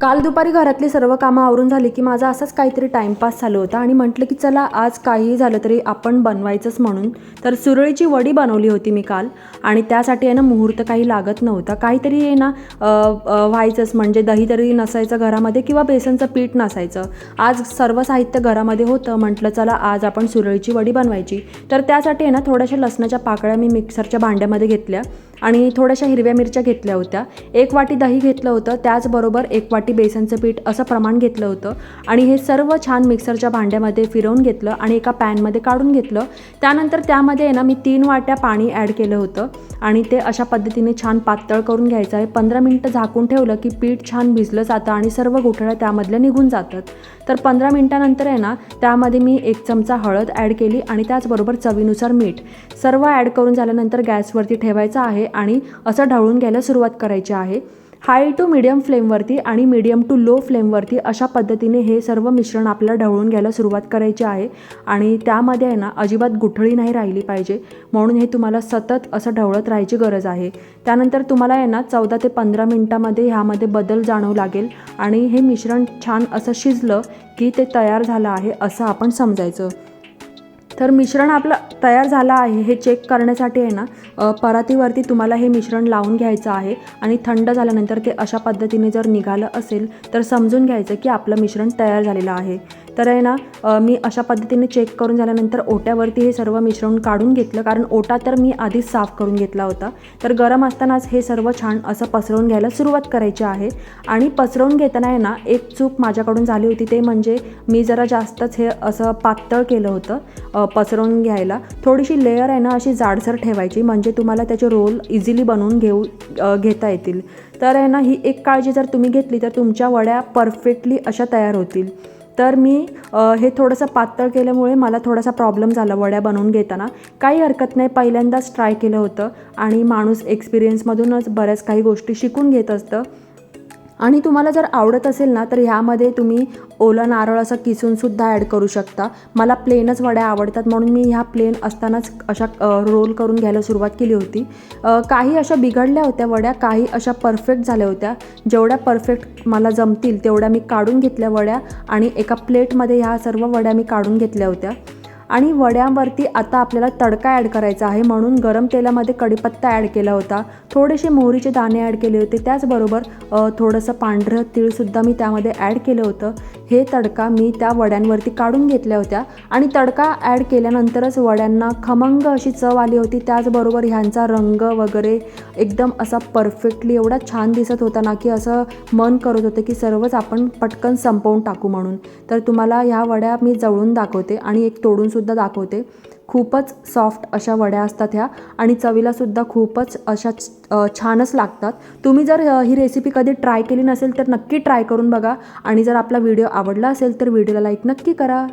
काल दुपारी घरातली सर्व कामं आवरून झाली की माझा असाच काहीतरी टाईमपास चालू होता आणि म्हटलं की चला आज काहीही झालं तरी आपण बनवायचंच म्हणून. तर सुरळीची वडी बनवली होती मी काल आणि त्यासाठी आहे ना मुहूर्त काही लागत नव्हता. काहीतरी आहे ना व्हायचंच. म्हणजे दही तरी नसायचं घरामध्ये किंवा बेसनचं पीठ नसायचं. आज सर्व साहित्य घरामध्ये होतं. म्हटलं चला आज आपण सुरळीची वडी बनवायची. तर त्यासाठी आहे ना थोड्याशा लसणाच्या पाकळ्या मी मिक्सरच्या भांड्यामध्ये घेतल्या. आणि थोड्याशा हिरव्या मिरच्या घेतल्या होत्या. एक वाटी दही घेतलं होतं त्याचबरोबर एक वाटी बेसनचं पीठ असं प्रमाण घेतलं होतं. आणि हे सर्व छान मिक्सरच्या भांड्यामध्ये फिरवून घेतलं आणि एका पॅनमध्ये काढून घेतलं. त्यानंतर त्यामध्ये आहे ना मी तीन वाट्या पाणी ॲड केलं होतं. आणि ते अशा पद्धतीने छान पातळ करून घ्यायचं आहे. पंधरा मिनटं झाकून ठेवलं की पीठ छान भिजलं जातं आणि सर्व गोठळ्या त्यामधल्या निघून जातात. तर पंधरा मिनटानंतर आहे ना त्यामध्ये मी एक चमचा हळद ॲड केली आणि त्याचबरोबर चवीनुसार मीठ. सर्व ॲड करून झाल्यानंतर गॅसवरती ठेवायचं आहे. आणि असं ढवळून घ्यायला सुरुवात करायची आहे. हाय टू मिडियम फ्लेमवरती आणि मिडियम टू लो फ्लेमवरती अशा पद्धतीने हे सर्व मिश्रण आपल्याला ढवळून घ्यायला सुरुवात करायची आहे आणि त्यामध्ये आहे ना अजिबात गुठळी नाही राहिली पाहिजे. म्हणून हे तुम्हाला सतत असं ढवळत राहायची गरज आहे. त्यानंतर तुम्हाला आहे ना चौदा ते पंधरा मिनटामध्ये ह्यामध्ये बदल जाणवू लागेल आणि हे मिश्रण छान असं शिजलं की ते तयार झालं आहे असं आपण समजायचं. तर मिश्रण आपलं तयार झालं आहे हे चेक करण्यासाठी आहे ना परातीवरती तुम्हाला हे मिश्रण लावून घ्यायचं आहे आणि थंड झाल्यानंतर ते अशा पद्धतीने जर निघालं असेल तर समजून घ्यायचं की आपलं मिश्रण तयार झालेलं आहे. तर आहे ना मी अशा पद्धतीने चेक करून झाल्यानंतर ओट्यावरती हे सर्व मिश्रण काढून घेतलं. कारण ओटा तर मी आधीच साफ करून घेतला होता. तर गरम असतानाच हे सर्व छान असं पसरवून घ्यायला सुरुवात करायची आहे. आणि पसरवून घेताना आहे ना एक चूक माझ्याकडून झाली होती. ते म्हणजे मी जरा जास्तच हे असं पातळ केलं होतं पसरवून घ्यायला. थोडीशी लेअर आहे ना अशी जाडसर ठेवायची. म्हणजे तुम्हाला त्याचे रोल इझिली बनवून घेऊ घेता येतील. तर आहे ना ही एक काळजी जर तुम्ही घेतली तर तुमच्या वड्या परफेक्टली अशा तयार होतील. तर मी हे थोडंसं पातळ केल्यामुळे मला थोडासा प्रॉब्लेम झाला वड्या बनवून घेताना. काही हरकत नाही पहिल्यांदाच ट्राय केलं होतं आणि माणूस एक्सपिरियन्समधूनच बऱ्याच काही गोष्टी शिकून घेत असतं. आणि तुम्हाला जर आवडत असेल ना तर ह्यामध्ये तुम्ही ओलं नारळ असं किसूनसुद्धा ॲड करू शकता. मला प्लेनच वड्या आवडतात म्हणून मी ह्या प्लेन असतानाच अशा रोल करून घ्यायला सुरुवात केली होती. काही अशा बिघडल्या होत्या वड्या काही अशा परफेक्ट झाल्या होत्या. जेवढ्या परफेक्ट मला जमतील तेवढ्या मी काढून घेतल्या वड्या आणि एका प्लेटमध्ये ह्या सर्व वड्या मी काढून घेतल्या होत्या. आणि वड्यांवरती आता आपल्याला तडका ॲड करायचा आहे. म्हणून गरम तेलामध्ये कढीपत्ता ॲड केला होता. थोडेसे मोहरीचे दाणे ॲड केले होते. त्याचबरोबर थोडंसं पांढरं तीळसुद्धा मी त्यामध्ये ॲड केलं होतं. हे तडका मी त्या वड्यांवरती काढून घेतल्या होत्या आणि तडका ॲड केल्यानंतरच वड्यांना खमंग अशी चव आली होती. त्याचबरोबर ह्यांचा रंग वगैरे एकदम असा परफेक्टली एवढा छान दिसत होता ना की असं मन करत होतं की सर्वच आपण पटकन संपवून टाकू म्हणून. तर तुम्हाला ह्या वड्या मी जवळून दाखवते आणि एक तोडूनसुद्धा दाखवते. खूपच सॉफ्ट अशा वड्या असतात ह्या. आणि चवीलासुद्धा खूपच अशा छानच लागतात. तुम्ही जर ही रेसिपी कधी ट्राय केली नसेल तर नक्की ट्राय करून बघा. आणि जर आपला व्हिडिओ आवडला असेल तर व्हिडिओला लाईक नक्की करा.